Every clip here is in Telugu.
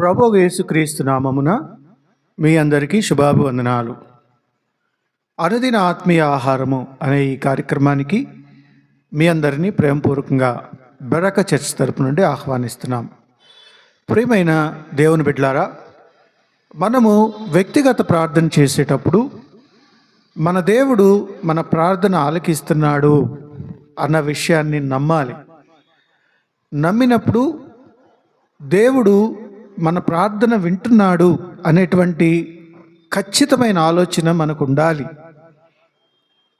ప్రభు యేసుక్రీస్తు నామమున మీ అందరికీ శుభాభివందనాలు. అనుదిన ఆత్మీయ ఆహారము అనే ఈ కార్యక్రమానికి మీ అందరినీ ప్రేమపూర్వకంగా బెరక చర్చ్ తరపు నుండి ఆహ్వానిస్తున్నాం. ప్రియమైన దేవుని బిడ్లారా మనము వ్యక్తిగత ప్రార్థన చేసేటప్పుడు మన దేవుడు మన ప్రార్థన ఆలకిస్తున్నాడు అన్న విషయాన్ని నమ్మాలి. నమ్మినప్పుడు దేవుడు మన ప్రార్థన వింటున్నాడు అనేటువంటి ఖచ్చితమైన ఆలోచన మనకు ఉండాలి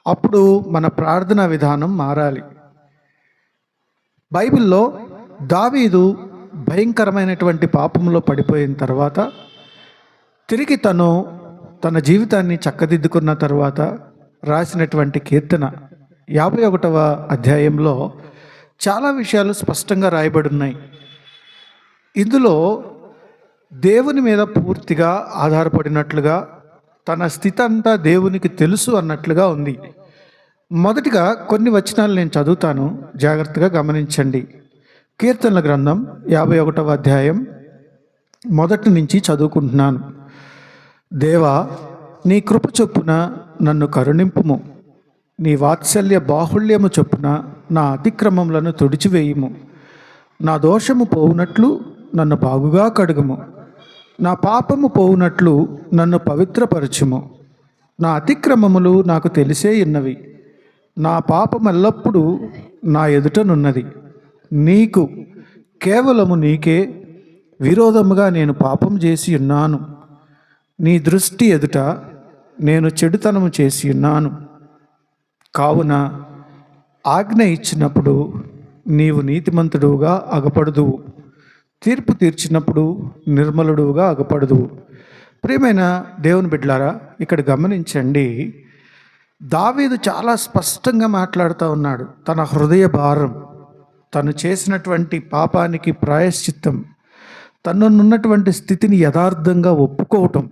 అప్పుడు మన ప్రార్థనా విధానం మారాలి. బైబిల్లో దావీదు భయంకరమైనటువంటి పాపంలో పడిపోయిన తర్వాత తిరిగి తను తన జీవితాన్ని చక్కదిద్దుకున్న తర్వాత రాసినటువంటి కీర్తన యాభై ఒకటవ అధ్యాయంలో చాలా విషయాలు స్పష్టంగా రాయబడి ఉన్నాయి. ఇందులో దేవుని మీద పూర్తిగా ఆధారపడినట్లుగా తన స్థితి అంతా దేవునికి తెలుసు అన్నట్లుగా ఉంది. మొదటిగా కొన్ని వచనాలు నేను చదువుతాను. జాగ్రత్తగా గమనించండి. కీర్తనల గ్రంథం యాభై ఒకటవ అధ్యాయం మొదటి నుంచి చదువుకుంటున్నాను. దేవా నీ కృప చొప్పున నన్ను కరుణింపుము. నీ వాత్సల్య బాహుళ్యము చొప్పున నా అతిక్రమములను తుడిచివేయుము. నా దోషము పోవునట్లు నన్ను బాగుగా కడుగుము. నా పాపము పోవునట్లు నన్ను పవిత్రపరచుము. నా అతిక్రమములు నాకు తెలిసే ఉన్నవి నా పాపం ఎల్లప్పుడూ నా ఎదుటనున్నది నీకు కేవలము నీకే విరోధముగా నేను పాపం చేసి ఉన్నాను. నీ దృష్టి ఎదుట నేను చెడుతనము చేసి ఉన్నాను. కావున ఆజ్ఞ ఇచ్చినప్పుడు నీవు నీతిమంతుడుగా అగపడుదువు. తీర్పు తీర్చినప్పుడు నిర్మలుడుగా అగపడదు. ప్రియమైన దేవుని బిడ్లారా ఇక్కడ గమనించండి. దావీదు చాలా స్పష్టంగా మాట్లాడుతూ ఉన్నాడు. తన హృదయ భారం తను చేసినటువంటి పాపానికి ప్రాయశ్చిత్తం తననున్నటువంటి స్థితిని యథార్థంగా ఒప్పుకోవటం.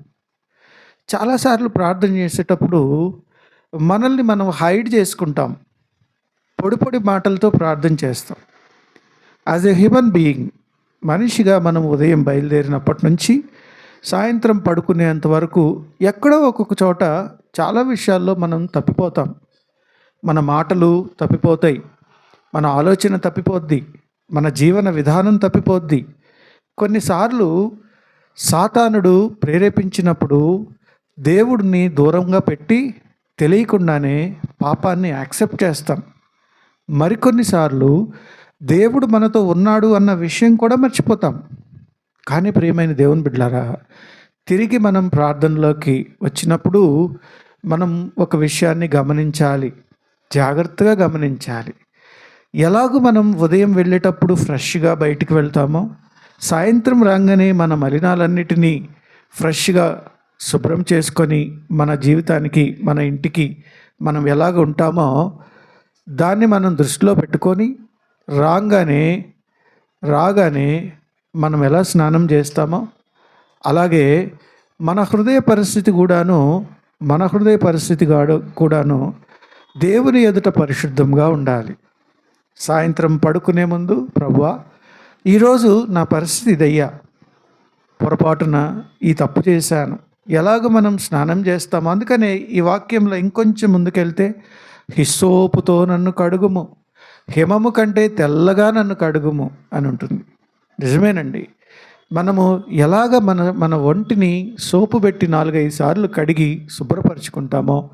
చాలాసార్లు ప్రార్థన చేసేటప్పుడు మనల్ని మనం హైడ్ చేసుకుంటాం. పొడి పొడి మాటలతో ప్రార్థన చేస్తాం. యాజ్ ఎ హ్యూమన్ బీయింగ్ మనిషిగా మనం ఉదయం బయలుదేరినప్పటి నుంచి సాయంత్రం పడుకునేంత వరకు ఎక్కడో ఒక్కొక్క చోట చాలా విషయాల్లో మనం తప్పిపోతాం. మన మాటలు తప్పిపోతాయి. మన ఆలోచన తప్పిపోద్ది. మన జీవన విధానం తప్పిపోద్ది. కొన్నిసార్లు సాతానుడు ప్రేరేపించినప్పుడు దేవుడిని దూరంగా పెట్టి తెలియకుండానే పాపాన్ని యాక్సెప్ట్ చేస్తాం. మరికొన్నిసార్లు దేవుడు మనతో ఉన్నాడు అన్న విషయం కూడా మర్చిపోతాం. కానీ ప్రియమైన దేవుని బిడ్డలారా తిరిగి మనం ప్రార్థనలోకి వచ్చినప్పుడు మనం ఒక విషయాన్ని గమనించాలి. జాగ్రత్తగా గమనించాలి. ఎలాగూ మనం ఉదయం వెళ్ళేటప్పుడు ఫ్రెష్గా బయటికి వెళ్తామో సాయంత్రం రాగానే మన మలినాలన్నిటినీ ఫ్రెష్గా శుభ్రం చేసుకొని మన జీవితానికి మన ఇంటికి మనం ఎలాగ ఉంటామో దాన్ని మనం దృష్టిలో పెట్టుకొని రాగానే రాగానే మనం ఎలా స్నానం చేస్తామో అలాగే మన హృదయ పరిస్థితి కూడాను మన హృదయ పరిస్థితి కూడాను దేవుని ఎదుట పరిశుద్ధంగా ఉండాలి. సాయంత్రం పడుకునే ముందు ప్రభువా ఈరోజు నా పరిస్థితి ఇదయ్యా. పొరపాటున ఈ తప్పు చేశాను. ఎలాగ మనం స్నానం చేస్తామో. అందుకనే ఈ వాక్యంలో ఇంకొంచెం ముందుకెళ్తే హిస్సోపుతో నన్ను కడుగుము. హిమము కంటే తెల్లగా నన్ను కడుగుము అని ఉంటుంది. నిజమేనండి. మనము ఎలాగ మన మన ఒంటిని సోపు పెట్టి నాలుగైదు సార్లు కడిగి శుభ్రపరచుకుంటామో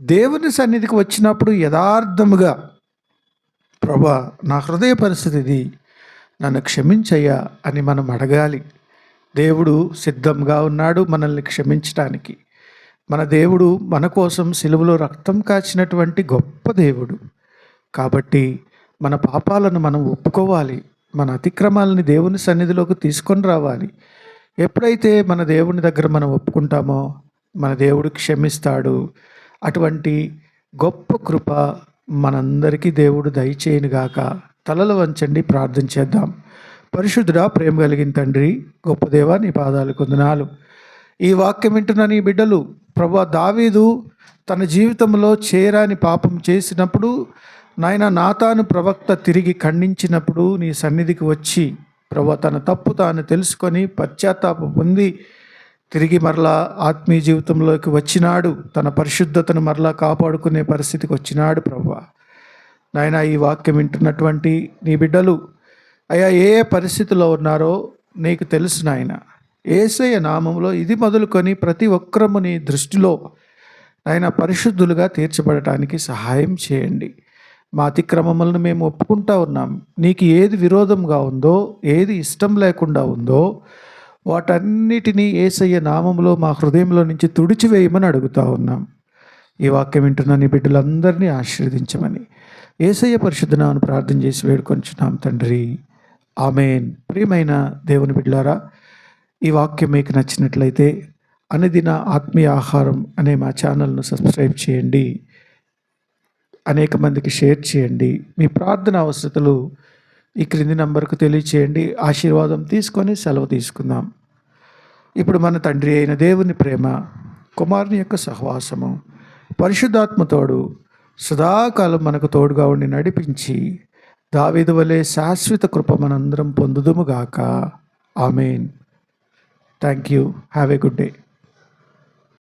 దేవుని సన్నిధికి వచ్చినప్పుడు యథార్థముగా ప్రభా నా హృదయ పరిస్థితి ఇది నన్ను క్షమించయ్యా అని మనం అడగాలి. దేవుడు సిద్ధంగా ఉన్నాడు మనల్ని క్షమించటానికి. మన దేవుడు మన కోసం సిలువలో రక్తం కాచినటువంటి గొప్ప దేవుడు. కాబట్టి మన పాపాలను మనం ఒప్పుకోవాలి. మన అతిక్రమాలని దేవుని సన్నిధిలోకి తీసుకొని రావాలి. ఎప్పుడైతే మన దేవుని దగ్గర మనం ఒప్పుకుంటామో మన దేవుడు క్షమిస్తాడు. అటువంటి గొప్ప కృప మనందరికీ దేవుడు దయచేయనుగాక తలలు వంచండి ప్రార్థన చేద్దాం. పరిశుద్ధుడా ప్రేమ కలిగిన తండ్రి గొప్ప దేవా నీ పాదాలు కొందనాలు ఈ వాక్యం వింటున్న నీ బిడ్డలు ప్రభా దావీదు తన జీవితంలో చేరాని పాపం చేసినప్పుడు నాయన నాతాను ప్రవక్త తిరిగి ఖండించినప్పుడు నీ సన్నిధికి వచ్చి ప్రభు తన తప్పు తాను తెలుసుకొని పశ్చాత్తాప పొంది తిరిగి మరలా ఆత్మీయ జీవితంలోకి వచ్చినాడు. తన పరిశుద్ధతను మరలా కాపాడుకునే పరిస్థితికి వచ్చినాడు ప్రభు. నాయన ఈ వాక్యం వింటున్నటువంటి నీ బిడ్డలు అయ్యా ఏ ఏ పరిస్థితిలో ఉన్నారో నీకు తెలుసు నాయన. ఏసయ్య నామంలో ఇది మొదలుకొని ప్రతి ఒక్కరము నీ దృష్టిలో ఆయన పరిశుద్ధులుగా తీర్చబడటానికి సహాయం చేయండి. మా అతిక్రమములను మేము ఒప్పుకుంటా ఉన్నాం. నీకు ఏది విరోధంగా ఉందో ఏది ఇష్టం లేకుండా ఉందో వాటన్నిటినీ ఏసయ్య నామంలో మా హృదయంలో నుంచి తుడిచివేయమని అడుగుతా ఉన్నాం. ఈ వాక్యం వింటున్న నీ బిడ్డలందరినీ ఆశీర్వదించమని ఏసయ్య పరిశుద్ధనామను ప్రార్థన చేసి వేడుకొంచున్నాం తండ్రి. ఆమెన్. ప్రియమైన దేవుని బిడ్డలారా ఈ వాక్యం మీకు నచ్చినట్లయితే అనుదిన ఆత్మీయ ఆహారం అనే మా ఛానల్ను సబ్స్క్రైబ్ చేయండి. అనేక మందికి షేర్ చేయండి. మీ ప్రార్థన అవసరతలు ఈ క్రింది నంబర్కు తెలియచేయండి. ఆశీర్వాదం తీసుకొని సెలవు తీసుకుందాం. ఇప్పుడు మన తండ్రి అయిన దేవుని ప్రేమ కుమారుని యొక్క సహవాసము పరిశుద్ధాత్మతోడు సదాకాలం మనకు తోడుగా ఉండి నడిపించి దావిదు వలె శాశ్వత కృప మనందరం పొందుదుముగాక amen. Thank you have a good day.